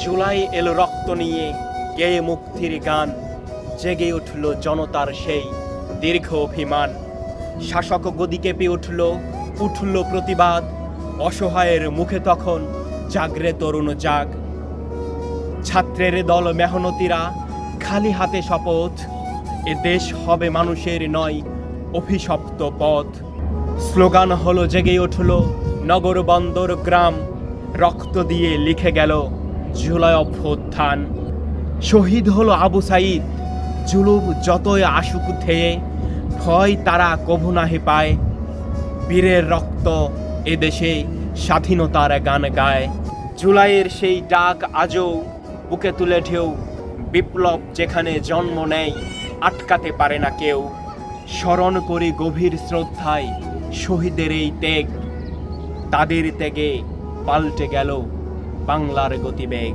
জুলাই এলো রক্ত নিয়ে, গেয়ে মুক্তির গান। জেগে উঠল জনতার সেই দীর্ঘ অভিমান। শাসক গদি কেঁপে উঠল উঠল প্রতিবাদ। অসহায়ের মুখে তখন জাগরে তরুণ জাগ। ছাত্রের দল মেহনতিরা খালি হাতে শপথ, এ দেশ হবে মানুষের নয়, অভিশপ্ত পথ। স্লোগান হলো জেগে উঠল নগর বন্দর গ্রাম। রক্ত দিয়ে লিখে গেল জুলাই অভ্যুত্থান। শহীদ হলো আবু সাইদ জুলুম যতই আশুক থেয়ে ভয় তারা কভু নাহি পায়। বীরের রক্ত এদেশে স্বাধীনতার গান গায়। জুলাইয়ের সেই ডাক আজও বুকে তুলে ঢেউ। বিপ্লব যেখানে জন্ম নেয়, আটকাতে পারে না কেউ। স্মরণ করি গভীর শ্রদ্ধায় শহীদের এই ত্যাগ। তাদের ত্যাগে পাল্টে গেল বাংলার গতিবেগ।